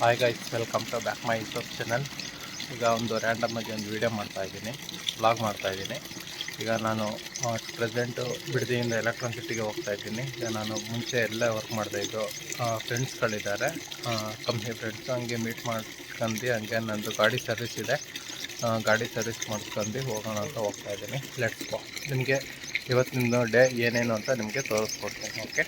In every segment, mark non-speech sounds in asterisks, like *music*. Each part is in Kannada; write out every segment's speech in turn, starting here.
Hi guys welcome to back my YouTube channel ಈಗ ಒಂದು ರ್ಯಾಂಡಮ್ ಆಗಿ ಒಂದು ವಿಡಿಯೋ ಮಾಡ್ತಾ ಇದ್ದೀನಿ. ವ್ಲಾಗ್ ಮಾಡ್ತಾ ಇದ್ದೀನಿ. ಈಗ ನಾನು ಪ್ರೆಸೆಂಟು ಬಿಡದಿಯಿಂದ ಎಲೆಕ್ಟ್ರಾನ್ ಸಿಟಿಗೆ ಹೋಗ್ತಾ ಇದ್ದೀನಿ. ಈಗ ನಾನು ಮುಂಚೆ ಎಲ್ಲ ವರ್ಕ್ ಮಾಡಿದೆ ಫ್ರೆಂಡ್ಸ್ಗಳಿದ್ದಾರೆ ಕಂಪ್ನಿ ಫ್ರೆಂಡ್ಸ್ ಹಂಗೆ ಮೀಟ್ ಮಾಡ್ಕೊಂಡು, ಹಂಗೆ ನಂದು ಗಾಡಿ ಸರ್ವಿಸ್ ಇದೆ. ಗಾಡಿ ಸರ್ವಿಸ್ ಮಾಡ್ಕೊಂಡು ಹೋಗೋಣ ಅಂತ ಹೋಗ್ತಾ ಇದ್ದೀನಿ. ಲೆಟ್ಸ್ ಗೋ ನಿಮಗೆ ಇವತ್ತಿನ ಡೇ ಏನೇನು ಅಂತ ನಿಮಗೆ ತೋರಿಸ್ಕೊಡ್ತೀನಿ ಓಕೆ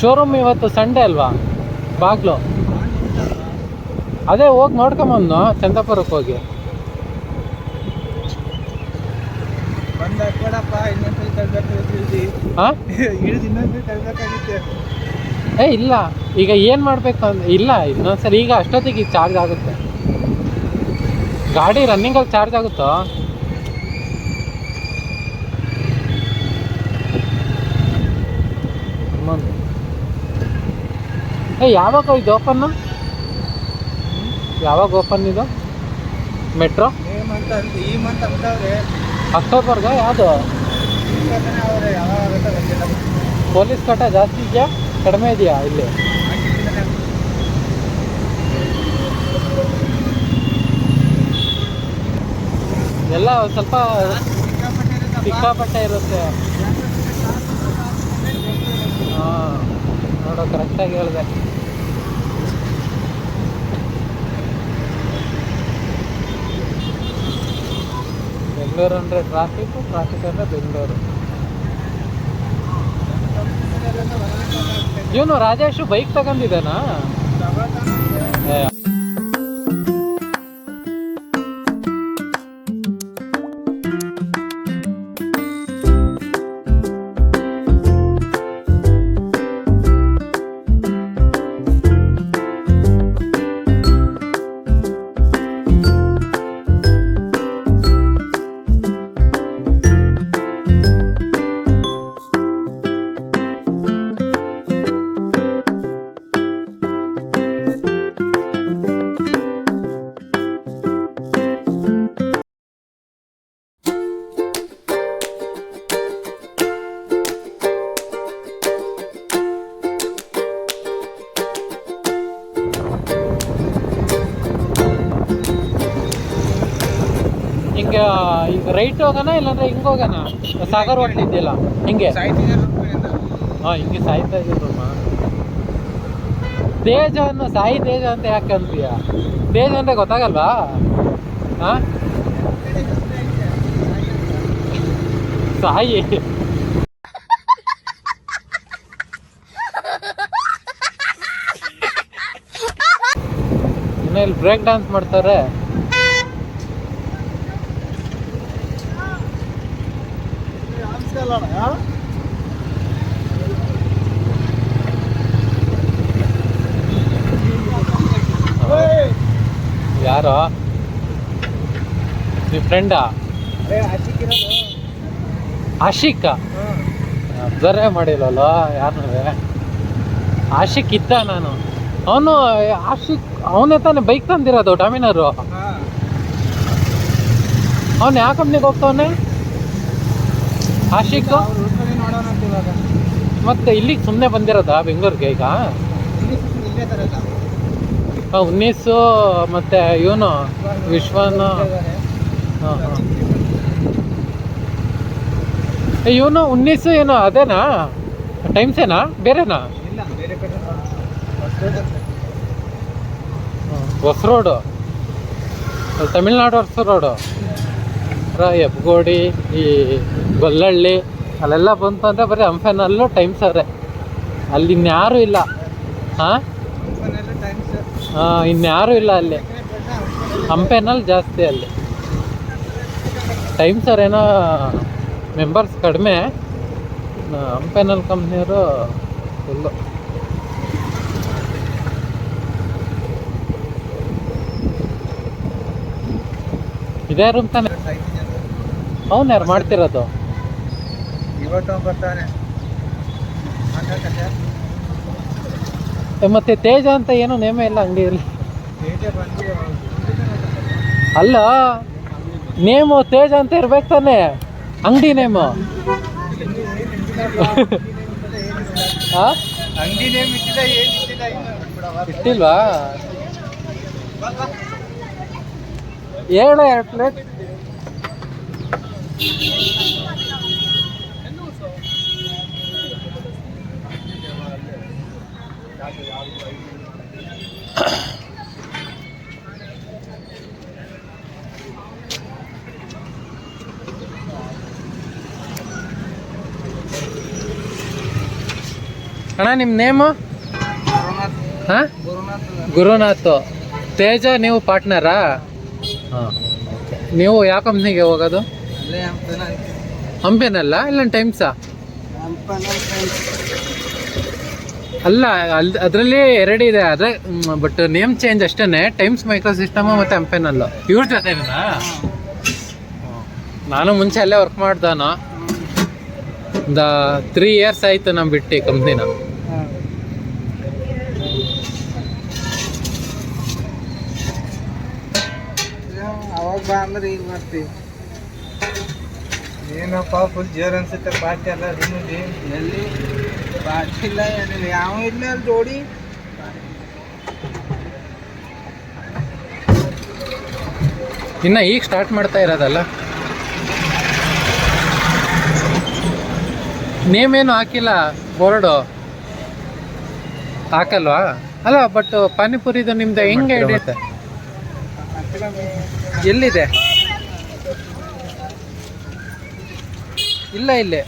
ಶೋರೂಮ್ ಇವತ್ತು ಸಂಡೇ ಅಲ್ವಾ? ಬಾಗ್ಲು. ಅದೇ ಹೋಗಿ ನೋಡ್ಕೊಂಬಂದು ಚಂದಪುರಕ್ಕೆ ಹೋಗಿ? ಏ ಇಲ್ಲ. ಈಗ ಏನು ಮಾಡಬೇಕು ಅಂತ ಇಲ್ಲ ಇನ್ನೊಂದ್ಸರಿ ಈಗ ಅಷ್ಟೊತ್ತಿಗೆ ಚಾರ್ಜ್ ಆಗುತ್ತೆ. ಗಾಡಿ ರನ್ನಿಂಗಲ್ಲಿ ಚಾರ್ಜ್ ಆಗುತ್ತೋ. ಏ ಯಾವಾಗ ಇದು ಓಪನ್ ಯಾವಾಗ ಓಪನ್ ಇದು? ಮೆಟ್ರೋ ಈ ಮಂತ್ ಅಕ್ಟೋಬರ್ಗೆ ಯಾವುದು? ಪೊಲೀಸ್ ಕಟ್ಟ ಜಾಸ್ತಿ ಇದೆಯಾ? ಕಡಿಮೆ ಇದೆಯಾ ಇಲ್ಲಿ? ಎಲ್ಲ ಸ್ವಲ್ಪ. ಸಿಕ್ಕಾಪಟ್ಟೆ ಇರುತ್ತೆ. ಹಾಂ ನೋಡೋ ಕರೆಕ್ಟಾಗಿ ಹೇಳಿದೆ. ಬೆಂಗಳೂರು ಅಂದರೆ ಟ್ರಾಫಿಕ್ ಟ್ರಾಫಿಕ್ ಅಂದರೆ ಬೆಂಗಳೂರು. ಇವನು ರಾಜೇಶು ಬೈಕ್ ತಗೊಂಡಿದ್ದಾನಾ? ರೈಟ್ ಹೋಗೋಣ ಇಲ್ಲಾಂದ್ರೆ ಹಿಂಗೆ ಹೋಗೋಣ ಸಾಗರ್ ಹೋಟ್ಲ್ ಇದೆಯಲ್ಲ ಹಿಂಗೆ. ಹಾಂ ಹಿಂಗೆ ಸಾಯ್ತಾ ಇದ್ದೀರಮ್ಮ ತೇಜವನ್ನು ಸಾಯಿ ತೇಜ ಅಂತ ಯಾಕೆ ಅಂತೀಯ ತೇಜ ಅಂದ್ರೆ ಗೊತ್ತಾಗಲ್ವಾ? ಹಾಂ? ಸಾಯಿ. ಇನ್ನು ಇಲ್ಲಿ ಬ್ರೇಕ್ ಡ್ಯಾನ್ಸ್ ಮಾಡ್ತಾರೆ. ಯಾರೋ ನಿಮ್ಮ ಫ್ರೆಂಡಾ. ಆಶಿಕ್. ಅಬ್ಸರ್ವೇ ಮಾಡಿಲ್ಲಲ್ಲ ಯಾರು ಆಶಿಕ್ ಇದ್ದ ನಾನು ಅವನು ಆಶಿಕ್ ಅವನೇ ತಾನೆ ಬೈಕ್ ತಂದಿರೋದು ಡಾಮಿನರು. ಅವನು ಯಾವ ಕಂಪ್ನಿಗೆ ಹೋಗ್ತಾವನೆ ಆಶಿಕ್. ಮತ್ತೆ ಇಲ್ಲಿ ಸುಮ್ಮನೆ ಬಂದಿರೋದಾ ಬೆಂಗಳೂರಿಗೆ ಈಗ? ಉನ್ನೀಸು ಮತ್ತೆ ಇವನು ವಿಶ್ವನ. ಹಾಂ ಹಾಂ. ಇವನು ಉನ್ನೀಸು ಏನು ಅದೇನಾ? ಟೈಮ್ಸೇನಾ? ಬೇರೆನಾ. ಹೊಸ ರೋಡು ತಮಿಳ್ನಾಡು ಹೊಸ ರೋಡು? ಹೆಬ್ಗೋಡಿ ಈ ಗೊಲ್ಲಹಳ್ಳಿ ಅಲ್ಲೆಲ್ಲ ಬಂತು ಅಂದರೆ ಬರೀ ಅಂಫೆನಲ್ಲೂ ಟೈಮ್ಸ್ ಅವರೇ ಅಲ್ಲಿ ಇನ್ಯಾರೂ ಇಲ್ಲ. ಹಾಂ? ಹಾಂ ಇನ್ಯಾರೂ ಇಲ್ಲ ಅಲ್ಲಿ. ಹಂಪೆನಲ್ಲಿ ಜಾಸ್ತಿ ಅಲ್ಲಿ. ಟೈಮ್ಸ್ ಏನೋ ಮೆಂಬರ್ಸ್ ಕಡಿಮೆ. ಹಂಪೆನಲ್ ಕಂಪ್ನಿಯವರು ಫುಲ್ಲು ಇದೇ ರೂಮ್ ತಾನೆ. ಅವ್ನು ಯಾರು ಮಾಡ್ತಿರೋದು? ಇವತ್ತು ಬರ್ತಾನೆ ಮತ್ತೆ ತೇಜ ಅಂತ ಏನು ನೇಮ ಇಲ್ಲ ಅಂಗಡಿಯಲ್ಲಿ? ಬೇಜ ಬಂದು ಅಲ್ಲ ನೇಮು ತೇಜ ಅಂತ ಇರ್ಬೇಕು ತಾನೆ? ಅಂಗಡಿ ನೇಮು. ಇಟ್ಟಿಲ್ವಾ? ಏಳು ಎರಡು ಪ್ಲೇಟ್. ಅಣ್ಣ ನಿಮ್ಮ ನೇಮು ಹಾಂ? ಗುರುನಾಥ್. ತೇಜ ನೀವು ಪಾರ್ಟ್ನರಾ ಹಾಂ. ನೀವು ಯಾವ ಕಂಪ್ನಿಗೆ ಹೋಗೋದು? ಹಂಪೇನಲ್ಲ? ಇಲ್ಲ ಟೈಮ್ಸಾ ಅಲ್ಲ ಅಲ್ಲಿ ಅದರಲ್ಲಿ ಎರಡು ಇದೆ. ಅದೇ ಬಟ್ ನೇಮ್ ಚೇಂಜ್ ಅಷ್ಟೇ ಟೈಮ್ಸ್ ಮೈಕ್ರೋ ಸಿಸ್ಟಮ್ ಮತ್ತು ಹಂಪೆನಲ್ಲ. ಇವ್ರ ಜೊತೆ ನಾನು ಮುಂಚೆ ಅಲ್ಲೇ ವರ್ಕ್ ಮಾಡ್ದಾನ. ಒಂದು ತ್ರೀ ಇಯರ್ಸ್ ಆಯಿತು ನಮ್ ಬಿಟ್ಟು ಕಂಪ್ನಿನ ಅವಾಗ ಬಾ ಅಂದ್ರೆ ಈಗ ಬರ್ತೀವಿ ಏನಪ್ಪ ಫುಲ್ ಜೋರ್ ಅನ್ಸುತ್ತೆ ಪಾರ್ಟಿ ಎಲ್ಲ ನಿಮ್ಮದು ಎಲ್ಲಿ? ಪಾರ್ಟಿ ಇಲ್ಲ ಏನಿಲ್ಲ ಯಾವ ಇಲ್ಲ ಅಲ್ಲಿ ಜೋಡಿ? ಇನ್ನ ಈಗ ಸ್ಟಾರ್ಟ್ ಮಾಡ್ತಾ ಇರೋದಲ್ಲ? ನೇಮ್ ಏನು ಹಾಕಿಲ್ಲ ಬೋರ್ಡು ಹಾಕಲ್ವಾ? ಅಲ್ಲ ಬಟ್ ಪಾನಿಪುರಿದು ನಿಮ್ದು ಹೆಂಗೆ ಹಿಡಿಯುತ್ತೆ ಎಲ್ಲಿದೆ? ಇಲ್ಲ ಇಲ್ಲೇ.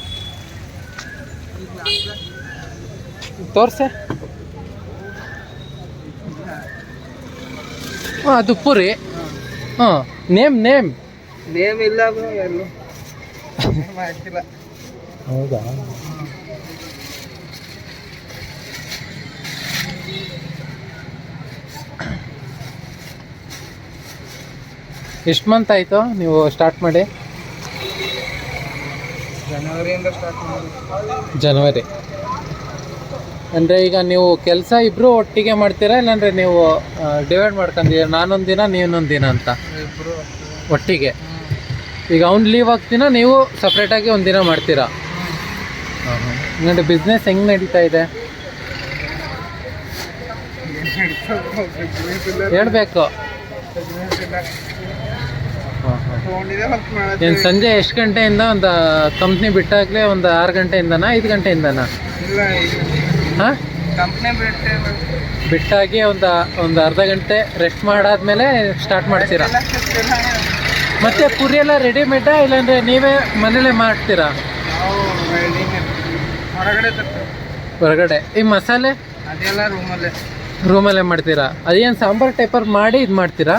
ತೋರ್ಸೆ. ಹಾಂ ಅದು ಪುರಿ. ಹಾಂ ನೇಮ್ ನೇಮ್. ನೇಮ್ ಇಲ್ಲ *laughs* ಹೌದಾ? ಎಷ್ಟು ಮಂತ್ ಆಯಿತು? ನೀವು ಸ್ಟಾರ್ಟ್ ಮಾಡಿ? ಜನವರಿಯಿಂದ ಸ್ಟಾರ್ಟ್ ಮಾಡಿ ಜನವರಿ. ಅಂದರೆ ಈಗ ನೀವು ಕೆಲಸ ಇಬ್ಬರು ಒಟ್ಟಿಗೆ ಮಾಡ್ತೀರಾ ಇಲ್ಲಾಂದರೆ ನೀವು ಡಿವೈಡ್ ಮಾಡ್ಕೊಂಡಿದ್ದೀರಾ? ನಾನೊಂದು ದಿನ ನೀವೊಂದು ದಿನ ಅಂತ? ಇಬ್ಬರು ಒಟ್ಟಿಗೆ. ಈಗ ಅವ್ನು ಲೀವ್ ಆಗ್ತೀನ ನೀವು ಸಪ್ರೇಟಾಗಿ ಒಂದು ದಿನ ಮಾಡ್ತೀರಾ? ಇನ್ನೊಂದು ಬಿಸ್ನೆಸ್ ಹೆಂಗೆ ನಡೀತಾ ಇದೆ? ಹೇಳ್ಬೇಕು ಬಿಸ್ನೆಸ್ ಇಲ್ಲ ಹಾಂ ಹಾಂ ತೊಗೊಂಡಿದೆ ಹೊತ್ತು ಏನು ಸಂಜೆ ಎಷ್ಟು ಗಂಟೆಯಿಂದ ಒಂದು ಕಂಪ್ನಿ ಬಿಟ್ಟಾಗಲೇ ಒಂದು ಆರು ಗಂಟೆಯಿಂದನಾ ಐದು ಗಂಟೆಯಿಂದನಾ? ಇಲ್ಲ ಹಾಂ? ಬಿಟ್ಟಾಗಿ ಒಂದು ಒಂದು ಅರ್ಧ ಗಂಟೆ ರೆಸ್ಟ್ ಮಾಡಾದ್ಮೇಲೆ ಸ್ಟಾರ್ಟ್ ಮಾಡ್ತೀರಾ? ಮತ್ತೆ ಪುರಿ ಎಲ್ಲ ರೆಡಿಮೇಡಾ ಇಲ್ಲಾಂದರೆ ನೀವೇ ಮನೇಲೇ ಮಾಡ್ತೀರಾ? ಹೊರಗಡೆ ಈ ಮಸಾಲೆ? ಅದೆಲ್ಲ ರೂಮಲ್ಲೇ ರೂಮಲ್ಲೇ ಮಾಡ್ತೀರಾ? ಅದೇನು ಸಾಂಬಾರ್ ಟೈಪರ್ ಮಾಡಿ ಇದು ಮಾಡ್ತೀರಾ?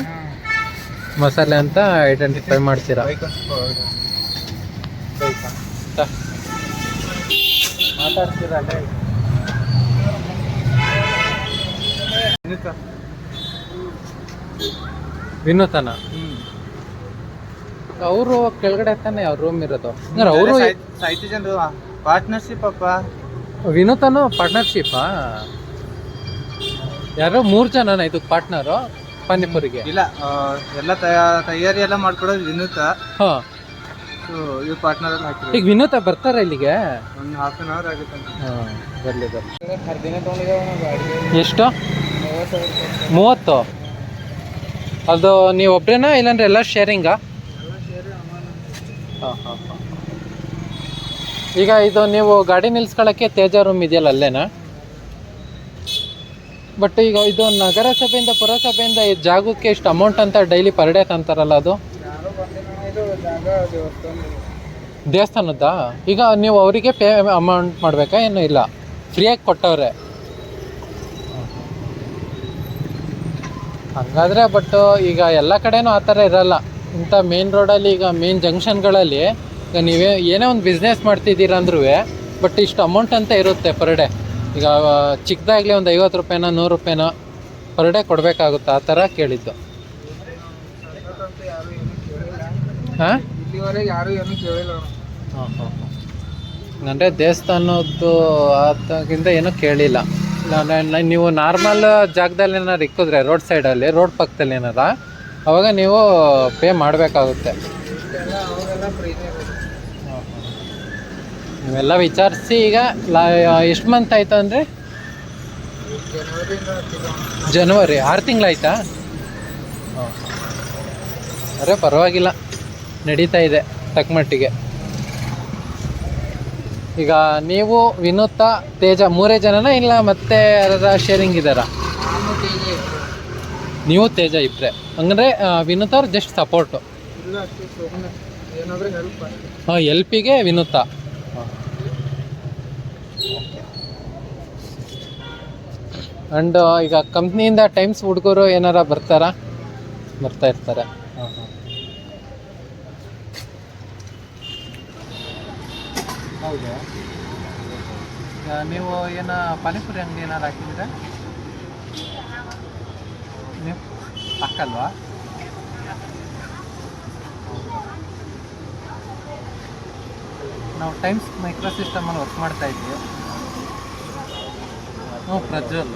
ಮಸಾಲೆ ಅಂತ ಐಡೆಂಟಿಫೈ ಮಾಡ್ತೀರಾ? ಮಾತಾಡ್ತೀರಾ ವಿನೂತನ? ಅವರು ಕೆಳಗಡೆ ತಾನೆ ಅವ್ರ ರೂಮ್ ಇರೋದು? ಅಂದ್ರೆ ಅವರು ಸಾಹಿತ್ಯ ಜನರು ಪಾರ್ಟ್ನರ್ಶಿಪ್ ಅಪ್ಪ. ವಿನೂತನು ಪಾರ್ಟ್ನರ್ಶಿಪ್ಪಾ ಯಾರೋ ಮೂರು ಜನನ ಇದು ಪಾರ್ಟ್ನರು ಪಾನಿಪುರಿಗೆ? ಇಲ್ಲ ಆ, ಎಲ್ಲ ತಯಾ- ತಯಾರಿ ಎಲ್ಲ ಮಾಡ್ಕೊಡೋದು ವಿನೂತ. ಹಾಂ. ಸೊ ಪಾರ್ಟ್ನರ್ ಈಗ ವಿನೂತ ಬರ್ತಾರ ಇಲ್ಲಿಗೆ? ಒಂದು ಹಾಫ್ ಅನ್ ಅವರ್ ಆಗುತ್ತೆ ಹಾಂ ಬರಲಿ ಬರಲಿ. ಎಷ್ಟು? ಮೂವತ್ತು ಅದು ನೀವು ಒಬ್ರೇನಾ ಇಲ್ಲಾಂದ್ರೆ ಎಲ್ಲ ಶೇರಿಂಗಾ ಹಾಂ ಹಾಂ ಹಾಂ. ಈಗ ಇದು ನೀವು ಗಾಡಿ ನಿಲ್ಸ್ಕೊಳ್ಳೋಕ್ಕೆ ತೇಜ ರೂಮ್ ಇದೆಯಲ್ಲ ಅಲ್ಲೇನಾ? ಬಟ್ ಈಗ ಇದು ನಗರಸಭೆಯಿಂದ, ಪುರಸಭೆಯಿಂದ ಈ ಜಾಗಕ್ಕೆ ಎಷ್ಟು ಅಮೌಂಟ್ ಅಂತ ಡೈಲಿ ಪರ್ ಡೇ ಅಂತಾರಲ್ಲ ಅದು? ಯಾರೋ ಬಂದಿಲ್ಲ ಇದು ಜಾಗ ದೇವಸ್ಥಾನ ದೇವಸ್ಥಾನದ್ದಾ ಈಗ ನೀವು ಅವರಿಗೆ ಪೇ ಅಮೌಂಟ್ ಮಾಡಬೇಕಾ ಏನು ಇಲ್ಲ? ಫ್ರೀಯಾಗಿ ಕೊಟ್ಟವ್ರೆ. ಹಂಗಾದ್ರೆ ಬಟ್ ಈಗ ಎಲ್ಲ ಕಡೆನೂ ಆ ಥರ ಇರಲ್ಲ. ಇಂಥ ಮೇನ್ ರೋಡಲ್ಲಿ ಈಗ ಮೇನ್ ಜಂಕ್ಷನ್ಗಳಲ್ಲಿ ಈಗ ನೀವೇ ಏನೇ ಒಂದು ಬಿಸ್ನೆಸ್ ಮಾಡ್ತಿದ್ದೀರ ಅಂದ್ರೂ ಬಟ್ ಇಷ್ಟು ಅಮೌಂಟ್ ಅಂತ ಇರುತ್ತೆ ಪರ್ ಡೇ ಈಗ ಚಿಕ್ಕದಾಗಲಿ ಒಂದು ಐವತ್ತು ರೂಪಾಯಿನೋ ನೂರು ರೂಪಾಯಿನೋ ಪರ್ ಡೇ ಕೊಡಬೇಕಾಗುತ್ತೆ? ಆ ಥರ ಕೇಳಿದ್ದು. ಹಾಂ? ಇಲ್ಲಿವರೆಗೆ ಯಾರು ಏನು ಕೇಳಿಲ್ಲ ಅವ್ನು. ಹಾಂ ಹಾಂ ಅಂದರೆ ದೇವಸ್ಥಾನದ್ದು ಆದಾಗಿಂದ ಏನೂ ಕೇಳಿಲ್ಲ. ನೀವು ನಾರ್ಮಲ್ ಜಾಗದಲ್ಲಿ ಏನಾರು ಇಕ್ಕಿದ್ರೆ ರೋಡ್ ಸೈಡಲ್ಲಿ ರೋಡ್ ಪಕ್ಕದಲ್ಲಿ ಏನಾರ ಅವಾಗ ನೀವು ಪೇ ಮಾಡಬೇಕಾಗುತ್ತೆ. ನೀವೆಲ್ಲ ವಿಚಾರಿಸಿ ಈಗ ಲಾ ಎಷ್ಟು ಮಂತ್ ಆಯ್ತು ಅಂದರೆ. ಜನವರಿ ಆರು ತಿಂಗಳಾಯ್ತಾ? ಹಾಂ ಅರೆ ಪರವಾಗಿಲ್ಲ. ನಡೀತಾ ಇದೆ ತಕ್ಕಮಟ್ಟಿಗೆ ಈಗ ನೀವು ವಿನೂತ ತೇಜ ಮೂರೇ ಜನನ ಇಲ್ಲ ಮತ್ತೆ ಯಾರ ಶೇರಿಂಗ್ ಇದ್ದಾರಾ? ನಾನು ತೇಜ ಇಬ್ರು. ನೀವು ತೇಜ ಇಬ್ಬರೆ ಹಂಗಂದ್ರೆ ವಿನೂತ ಅವ್ರು ಜಸ್ಟ್ ಸಪೋರ್ಟು ಹಾಂ ಎಲ್ ಪಿಗೆ ವಿನೂತ. ಆ್ಯಂಡ್ ಈಗ ಕಂಪ್ನಿಯಿಂದ ಟೈಮ್ಸ್ ಹುಡುಗರು ಏನಾರ ಬರ್ತಾರಾ? ಬರ್ತಾ ಇರ್ತಾರೆ. ಈಗ ನೀವು ಏನ ಪಾನಿಪುರಿ ಅಂಗಡಿ ಏನಾರ ಹಾಕಿದ್ದೀರಾ? ನೀವು? ಹಾಕಲ್ವಾ ನಾವು ಟೈಮ್ಸ್ ಮೈಕ್ರೋ ಸಿಸ್ಟಮಲ್ಲಿ ವರ್ಕ್ ಮಾಡ್ತಾ ಹ್ಞೂ ಪ್ರಜ್ವಲ್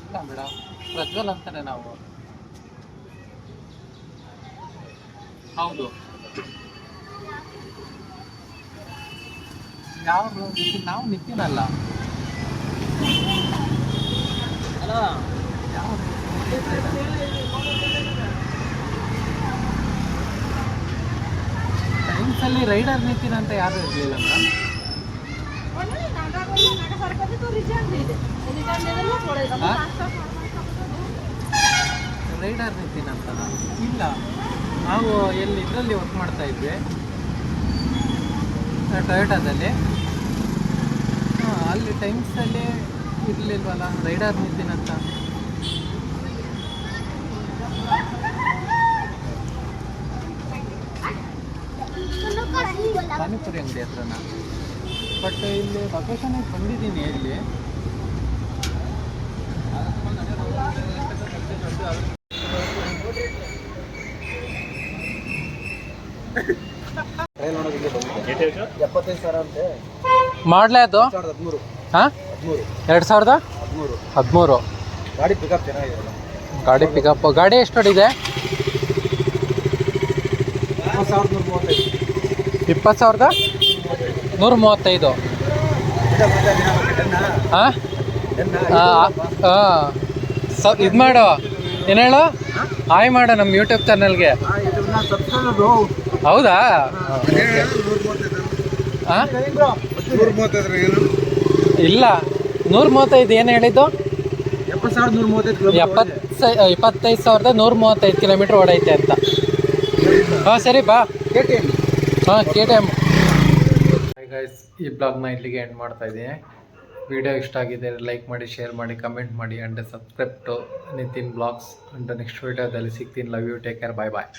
ಇಲ್ಲ ಮೇಡಮ್ ಪ್ರಜ್ವಲ್ ಅಂತಾನೆ ನಾವು. ಹೌದು. ಯಾವ ನಾವು ನಿತಿನ್ ಅಲ್ಲ ಯಾವ ಟೈಮ್ಸಲ್ಲಿ ರೈಡರ್ ನಿತಿನ್ ಅಂತ ಯಾರು ಇರಲಿಲ್ಲ ಮೇಡಮ್ ರೈಡರ್ ನಿತಿನ್ ಅಂತ ಇಲ್ಲ. ನಾವು ಎಲ್ಲಿ ಇದರಲ್ಲಿ ವರ್ಕ್ ಮಾಡ್ತಾ ಇದ್ವಿ. ಟೊಯೋಟಾದಲ್ಲಿ ಅಲ್ಲಿ ಟೈಮ್ಸಲ್ಲಿ ಇರಲಿಲ್ವಲ್ಲ, ರೈಡರ್ ನಿತಿನ್ ಅಂತ ಪಾನಿಪುರಿ ಅಂಗಡಿ ಹತ್ರನ. ಬಟ್ ಇಲ್ಲಿ ಲೊಕೇಶನಿಗೆ ಬಂದಿದ್ದೀನಿ ಇಲ್ಲಿ. ಎಪ್ಪತ್ತೈದು ಸಾವಿರ ಅಂತೆ. ಮಾಡಲೇ ಅದು? ಹದಿಮೂರು. ಹಾಂ? ಹದಿಮೂರು. ಎರಡು ಸಾವಿರದ? ಹದಿಮೂರು. ಹದಿಮೂರು. ಗಾಡಿ ಪಿಕಪ್ ಚೆನ್ನಾಗಿದೆ. ಗಾಡಿ ಪಿಕಪ್ ಗಾಡಿ ಎಷ್ಟು ಸಾವಿರದ ನೂರ ಮೂವತ್ತೈದು. ಇಪ್ಪತ್ತು ಸಾವಿರದ? ನೂರ ಮೂವತ್ತೈದು. ಹಾಂ ಹಾಂ ಸ, ಇದು ಮಾಡು. ಏನು ಹೇಳು? ಹಾಯ್ ಮಾಡು ನಮ್ಮ ಯೂಟ್ಯೂಬ್ ಚಾನಲ್ಗೆ ಹೌದಾ? ಹಾಂ ಇಲ್ಲ. ನೂರ ಮೂವತ್ತೈದು ಏನು ಹೇಳಿದ್ದು? ಎಪ್ಪತ್ತು ಇಪ್ಪತ್ತೈದು ಸಾವಿರದ ನೂರ ಮೂವತ್ತೈದು ಕಿಲೋಮೀಟ್ರ್ ಓಡೈತೆ ಅಂತ. ಹಾಂ, ಸರಿ, ಬಾ. ಹಾಂ ಕೆ ಟಿ ಈ ಬ್ಲಾಗ್ನ ಇಲ್ಲಿಗೆ ಎಂಡ್ ಮಾಡ್ತಾ ಇದ್ದೀನಿ. ವಿಡಿಯೋ ಇಷ್ಟ ಆಗಿದೆ ಲೈಕ್ ಮಾಡಿ ಶೇರ್ ಮಾಡಿ ಕಮೆಂಟ್ ಮಾಡಿ and subscribe to Nitin vlogs and next ವಿಡಿಯೋದಲ್ಲಿ ಸಿಗ್ತೀನಿ. Love you take care bye bye